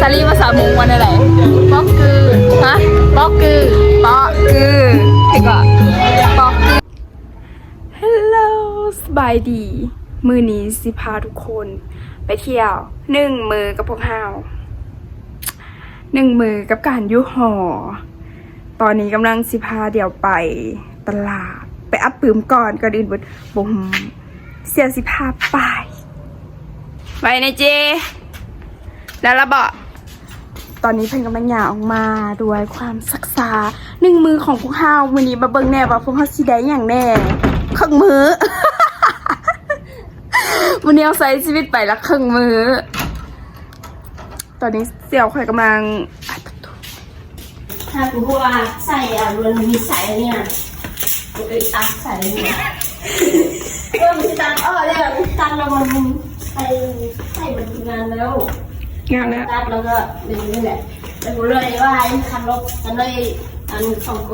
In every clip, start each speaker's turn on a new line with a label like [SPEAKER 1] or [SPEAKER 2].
[SPEAKER 1] ซารีภาษามุงวันอะไรป๊อกกือฮะป๊อกกือป๊อกกือพี่ก็ป๊อกกือฮัลโหลสบายดี มือนี้สิพาทุกคน ไปเที่ยวหนึ่งมือกับพวกเฮาหนึ่งมือกับการยุหอ ตอนนี้กำลังสิพาเดี๋ยวไปตลาด ไปอัพปืมก่อนก่อนอื่นเบดบุมเสียสิพาไป ไปในเจ แล้วระเบาะ ตอนนี้เพิ่นกำลังหยาออกมาด้วยความศักษาหนึ่งมือของพวกเฮาวันนี้มาเบิ่งแน่ว่าพวกเฮาสิได้อย่างแน่ครึ่งมือวันนี้เอาใช้ชีวิตไปละครึ่งมือตอนนี้เสี่ยวข่อยกำลัง
[SPEAKER 2] ถ้ากูพูดว่าใส่อะมันมีใส่เนี่ยกูไปตักใส่เนี่ยเออมันตักเออเนี่ยมันตักแล้วมันใส่ใส่มันงานแล้ว
[SPEAKER 1] งานแล้ว
[SPEAKER 2] ตักแล้วก็เป็นนี่แหละแล้วกูเลยว่าไอ้คันรถกันเลยอันสองกู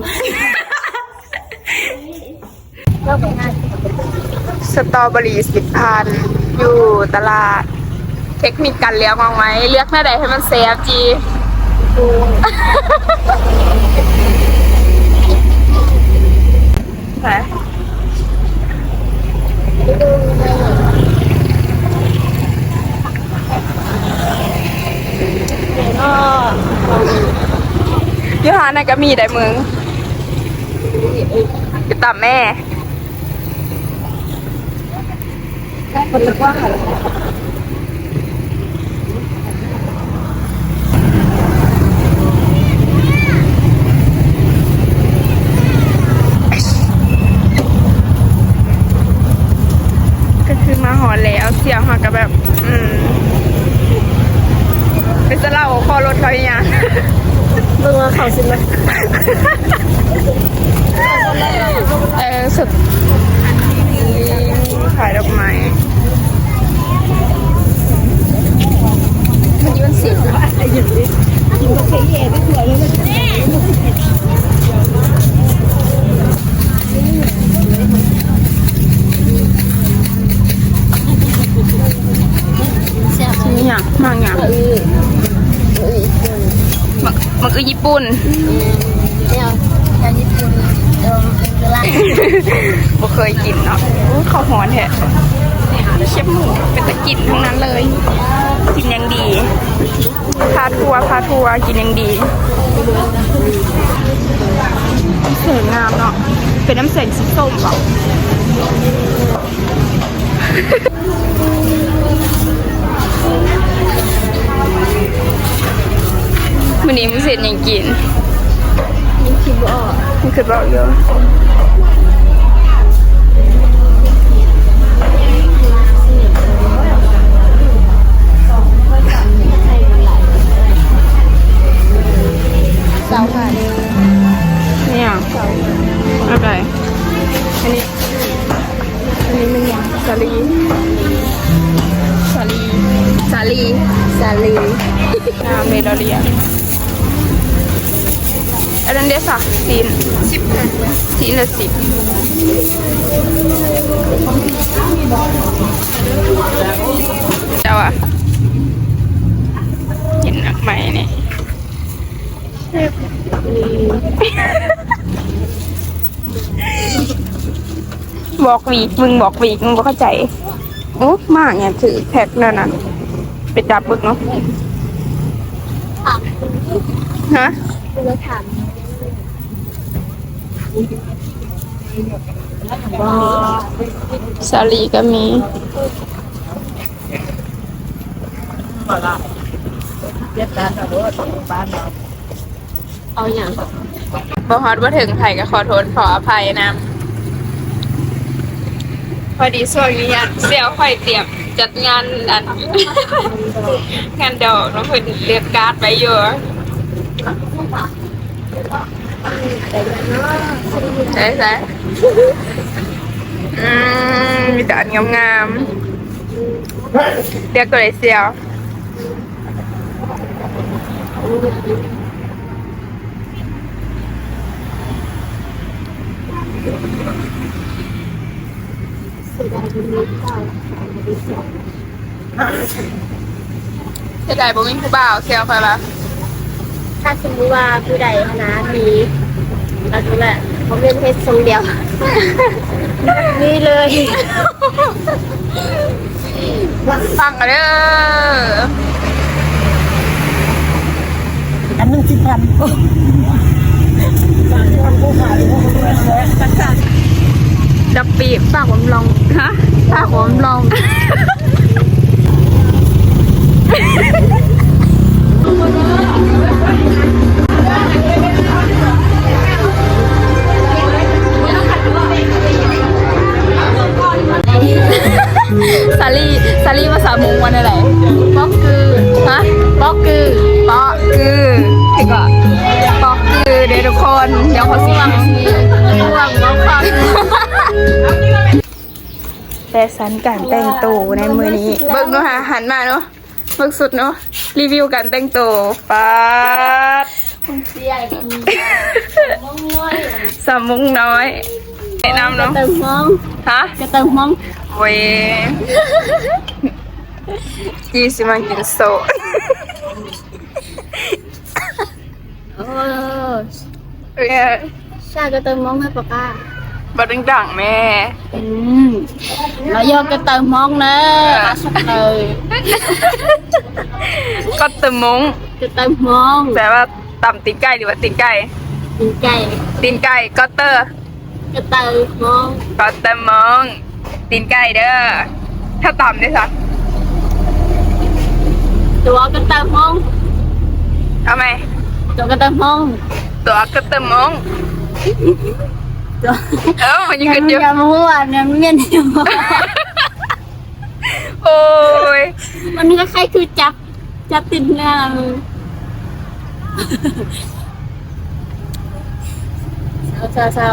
[SPEAKER 2] แล้วไปงาน
[SPEAKER 1] สตรอเบอรี่สิบพันอยู่ตลาด เทคนิคการเลือกมองไหมเลือกแม่ใดให้มันเซฟจี ยูฮาน่ะก็มีได้มึงไปตามแม่ก็คือมาหอแล้วเสียงหอกับแบบ อืมเป็นจะเล่าคอรถเขาอย่าง
[SPEAKER 2] มื่อว่าเขาสิมา
[SPEAKER 1] เออสุดขายดอกไม้มันยืนสิบนี่อย่างมากอย่าง มันมันคือญี่ปุ่น
[SPEAKER 2] เนี่ยยาญี่ปุ่นเดิมเป็นร้าน
[SPEAKER 1] บ่เคยกินเนาะอู้ข้าวหอนแท้เชฟหมูเป็นตะกินทั้งนั้นเลย กินยังดี พาทัวร์พาทัวร์กินยังดีสวยงามเนาะเป็นน้ำแสงสีส้มเปล่า วันนี้มึงเสร็จยังกิน
[SPEAKER 2] นี่คิดว่า
[SPEAKER 1] มึงเคยบอกเย อันนั้นเดซ่ะซีนสิบซีนละสิบเจ้าอะเห็นหนักไหมเนี่ยบอกวีกมึงบอกวีกมึงบอกเข้าใจโอ้มากเนี่ยถือแพ็คนั่นน่ะไปจับบึกเนาะฮะ
[SPEAKER 2] คุณถาม
[SPEAKER 1] สาลีก็มี
[SPEAKER 2] เอาอย่าง
[SPEAKER 1] บอฮอดว่าถึงไผ่ก็ขอโทษขออภัยนะ พอดีช่วงนี้อะเซลค่อยเตรียมจัดงานอัน งานดอกน้องเพิ่นเรียกการ์ดไว้อยู่ใช่ใช่อืม มีแต่อันงามๆเรียกตัวไหนเซี
[SPEAKER 2] ถ้าสมมติว่าผู้ใดนะมีเราดูแหละผมเป็นเพชรทรงเดียว นี่เลย
[SPEAKER 1] ฟังกันเด้อ
[SPEAKER 2] อันหนึ่งสิบพัน
[SPEAKER 1] ดับปีฝากผมลองฮะฝากผมลอง เดี๋ยวเขาสิวังสิวังวังฟังแต่สันการแต่งตัวในมือนี้ เบิ่งเนาะฮะหันมาเนาะเบิ่งสุดเนาะรีวิวการแต่งตัวป๊าด
[SPEAKER 2] เสียกินมองง่อย
[SPEAKER 1] สามมุงน้อยแนะนำ
[SPEAKER 2] กระ
[SPEAKER 1] เนาะ
[SPEAKER 2] เติมมอง
[SPEAKER 1] ฮะ
[SPEAKER 2] กระเติมมอง
[SPEAKER 1] เว้ยจีสิมากินโซะ
[SPEAKER 2] โอ้
[SPEAKER 1] เอ้ย
[SPEAKER 2] ชากระเติมมองให้ป้าป้า
[SPEAKER 1] บดดังๆแม่
[SPEAKER 2] อืมเราโยกกระเติมมองนะอาสักเลย
[SPEAKER 1] ก็ตะมง
[SPEAKER 2] กระเติมมอง
[SPEAKER 1] แปลว่าตำตีนไก่หรือว่าตีนไก่
[SPEAKER 2] กินไก่
[SPEAKER 1] ตีนไก่ก็เตอร์
[SPEAKER 2] กระเติมมอง
[SPEAKER 1] ก็ตะมงตีนไก่เด้อถ้าตำได้สัก
[SPEAKER 2] ตัวกระเติมมอง
[SPEAKER 1] เอาไหม
[SPEAKER 2] ตัวกระเติมมอง
[SPEAKER 1] ตัวก็ตะมง
[SPEAKER 2] ตัว
[SPEAKER 1] เออมันยัง
[SPEAKER 2] ยั
[SPEAKER 1] ขึ้
[SPEAKER 2] ง
[SPEAKER 1] นอยู่
[SPEAKER 2] ยังมั่วยังไม่เมียนอยู่
[SPEAKER 1] โอ้ย
[SPEAKER 2] มันก็คล้ายคือจับจับติดหน้ามือเช้าเช้า